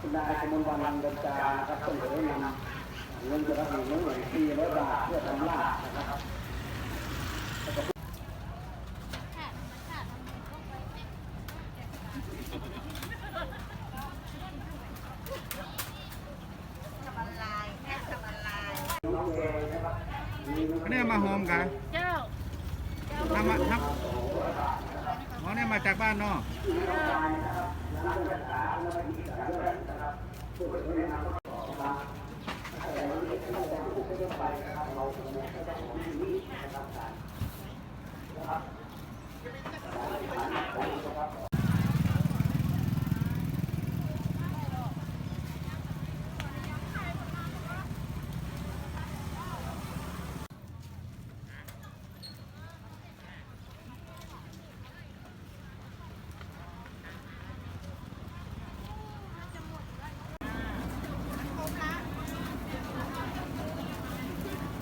คุณนายกมลวันลังเดินจานะครับต้องเสนอนำเงินจะรับหนึ่งหนึ่งสี่ร้อยบาทเพื่อทำลาบนะครับอันนี้มาโฮมกันเจ้าทำมาทำอ๋อเนี่ยมาจากบ้านนอก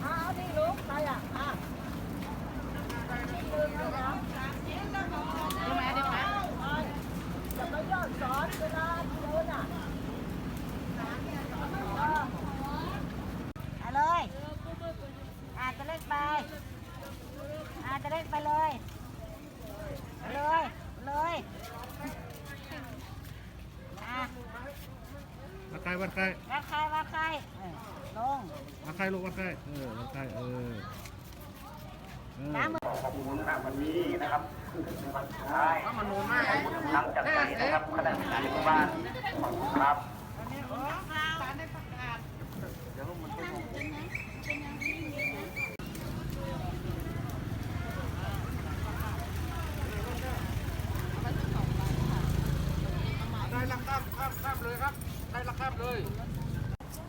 เอาดิลูกไปอะอะได้ไหมได้ไหมจะไม่ยอดสอนเวลาเดินอะเอาเลยอาจจะเล่นไปอาจจะเล่นไปเลยเลยเลยอะ วัดใครวัดใครวัดใครวัดใครเออลงวัดใครลูกวัดใครเออวัดใครเออเออน้ำมือขอบคุณนะวันนี้นะครับใช่มันนูมากทั้งจากใจนะครับคณะกรรมการในหมู่บ้านขอบคุณครับ ได้ละข้ามข้ามข้ามเลยครับได้ละ ข้ามเลย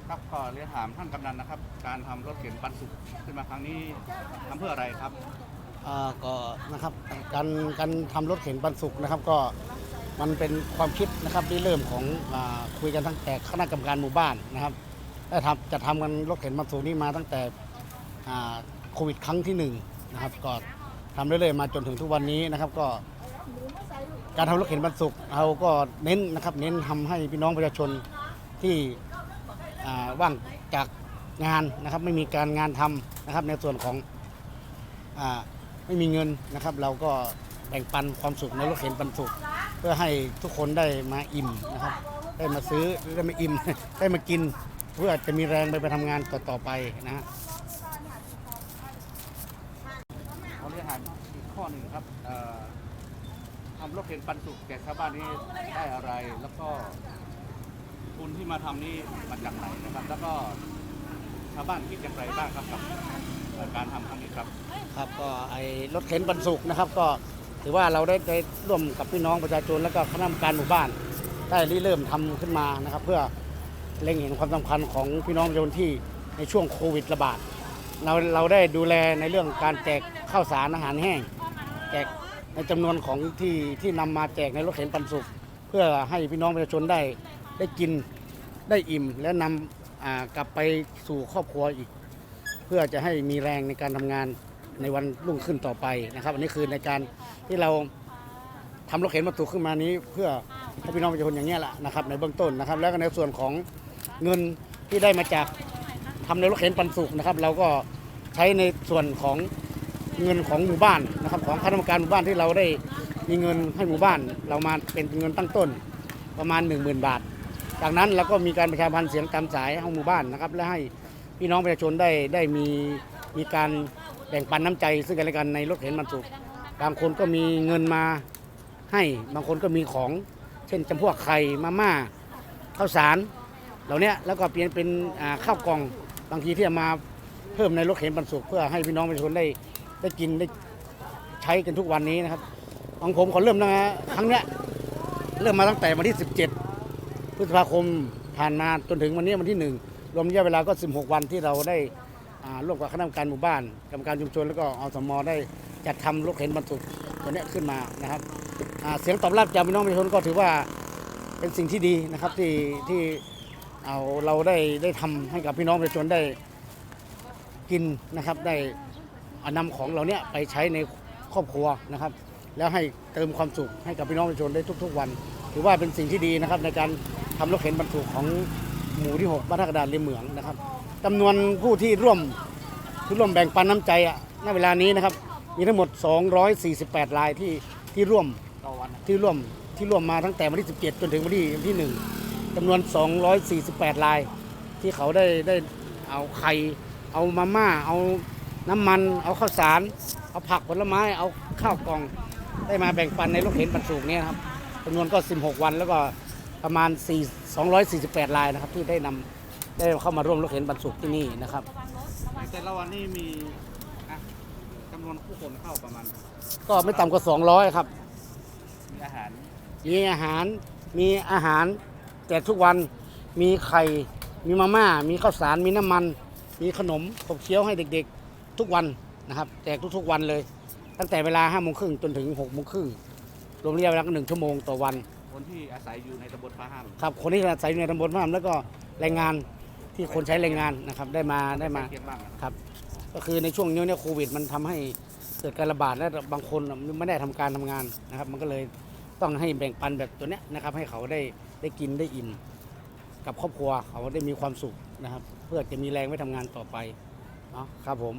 ครับก็เรียนถามท่านกำนันนะครับ การทำรถเข็นปันสุกขึ้นมาครั้งนี้ทำเพื่ออะไรครับ อ่าก็นะครับการการทำรถเข็นปันสุกนะครับก็มันเป็นความคิดนะครับที่เริ่มของอาคุยกันตั้งแต่คณะกรรมการหมู่บ้านนะครับได้ทำจะทำกันรถเข็นปันสุกนี้มาตั้งแต่อ่าโควิดครั้งที่หนึ่งนะครับก็ทำเรื่อยๆมาจนถึงทุกวันนี้นะครับก็ การทำรถเข็นปันสุกเราก็เน้นนะครับเน้นทำให้พี่น้องประชาชน ที่ว่างจากงานนะครับไม่มีการงานทำนะครับในส่วนของอไม่มีเงินนะครับ เราก็แบ่งปันความสุขในรถเข็นปันสุข เพื่อให้ทุกคนได้มาอิ่มนะครับ ได้มาซื้อได้มาอิ่ม ได้มากิน เพื่อจะมีแรงไปไปทำงานต่อๆไปนะฮะเขาเรียนถามอีกข้อหนึ่งครับเอ่อทำรถเข็นปันสุกแก่ชาวบ้านนี้ได้อะไรแล้วก็ ทุนที่มาทำนี่มาจากไหนนะครับ แล้วก็ชาวบ้านคิดอย่างไรบ้างครับกับการทำครั้งนี้ครับ ครับก็ไอ้รถเข็นปันสุกนะครับ ก็ถือว่าเราได้ได้ร่วมกับพี่น้องประชาชนแล้วก็คณะกรรมการหมู่บ้าน ได้ริเริ่มทำขึ้นมานะครับ เพื่อเล็งเห็นความสำคัญของพี่น้องประชาชนที่ในช่วงโควิดระบาดเราเราได้ดูแลในเรื่องการแจกข้าวสารอาหารแห้งแจกในจำนวนของที่ที่นำมาแจกในรถเข็นปันสุกเพื่อให้พี่น้องประชาชนได้ ได้กินได้อิ่มและนำกลับไปสู่ครอบครัวอีก เพื่อจะให้มีแรงในการทำงานในวันรุ่งขึ้นต่อไปนะครับอันนี้คือในการที่เราทำรถเข็นมาถูกขึ้นมานี้ เพื่อให้พี่น้องประชาชนอย่างนี้แหละนะครับในเบื้องต้นนะครับ แล้วก็ในส่วนของเงินที่ได้มาจากทำในรถเข็นปันสุกนะครับ เราก็ใช้ในส่วนของเงินของหมู่บ้านนะครับของคณะกรรมการหมู่บ้านที่เราได้มีเงินให้หมู่บ้าน เรามาเป็นเงินตั้งต้นประมาณ 1 0,000 บาท จากนั้นเราก็มีการประชาพันธ์เสียงตามสายให้หมู่บ้านนะครับ และให้พี่น้องประชาชนได้ได้มีมีการแบ่งปันน้ำใจ ซึ่งกันและกันในรถเข็นบรรทุกบางคนก็มีเงินมาให้บางคนก็มีของ เช่นจำพวกไข่มาม่าข้าวสารเหล่านี้แล้วก็เปลี่ยนเป็นข้าวกล่องบางทีที่เอามาเพิ่มในรถเข็นบรรทุกเพื่อให้พี่น้องประชาชนได้ได้กินได้ใช้กันทุกวันนี้นะครับของผมขอเริ่มนะครั้งเนี้ยเริ่มมาตั้งแต่วันที่ 17 ฤษภาคมผ่านมาจนถึงวันนี้วันที่หนึ่งรวมระยะเวลาก็ 16 วันที่เราได้ร่วมกับคณะกรรมการหมู่บ้านกรรมการชุมชนแล้วก็อสมอได้จัดทำรถเข็นบรรทุกตัวนี้ขึ้นมานะครับเสียงตอบรับจากพี่น้องประชาชนก็ถือว่าเป็นสิ่งที่ดีนะครับที่ที่เอาเราได้ได้ทำให้กับพี่น้องประชาชนได้กินนะครับได้เอานำของเราเนี้ยไปใช้ในครอบครัวนะครับ แล้วให้เติมความสุขให้กับพี่น้องประชาชนได้ทุก ๆ วัน ถือว่าเป็นสิ่งที่ดีนะครับในการ ทำรถเข็นบรรทุกของหมู่ที่6บ้านท่ากระดานริมเหมืองนะครับจำนวนผู้ที่ร่วมที่ร่วมแบ่งปันน้ำใจอะณเวลานี้นะครับ มีทั้งหมด 248 รายที่ที่ร่วมที่ร่วมที่ร่วมมาตั้งแต่วันที่ 17 จนถึงวันที่วันที่ 1จำนวน 248 ราย ที่เขาได้ได้เอาไข่เอามาม่าเอาน้ำมัน เอาข้าวสาร เอาผักผลไม้เอาข้าวกล่อง ได้มาแบ่งปันในรถเข็นบรรทุกเนี่ยครับจำนวนก็ 16 วันแล้วก็ ประมาณ 4 248รายนะครับ ที่ได้นำได้เข้ามาร่วมรถเข็นบรรทุกที่นี่นะครับ ในแต่ละวันนี่มีอะจำนวนผู้คนเข้าประมาณ ก็ไม่ต่ำกว่า 200 ครับ มีอาหารมีอาหารมีอาหารแจกทุกวันมีไข่ มีมาม่า มีข้าวสาร มีน้ำมัน มีขนมขบเคี้ยวให้เด็กๆ ทุกวันนะครับแจกทุกๆวันเลย ตั้งแต่เวลา5โมงครึ่งจนถึง6โมงครึ่งรวมระยะเวลาก็หนึ่งชั่วโมงต่อวัน คนที่อาศัยอยู่ในตำบลฟ้าห้ามครับคนที่อาศัยอยู่ในตำบลพระรามแล้วก็แรงงานที่คนใช้แรงงานนะครับได้มาได้มา เทียบบ้างนะครับครับ ก็คือในช่วงนี้เนี่ยโควิดมันทำให้เกิดการระบาดและบางคนไม่ได้ทำการทำงานนะครับ มันก็เลยต้องให้แบ่งปันแบบตัวเนี้ยนะครับ ให้เขาได้ได้กินได้อิ่มกับครอบครัวเขาได้มีความสุขนะครับ เพื่อจะมีแรงไว้ทำงานต่อไปเนาะครับผม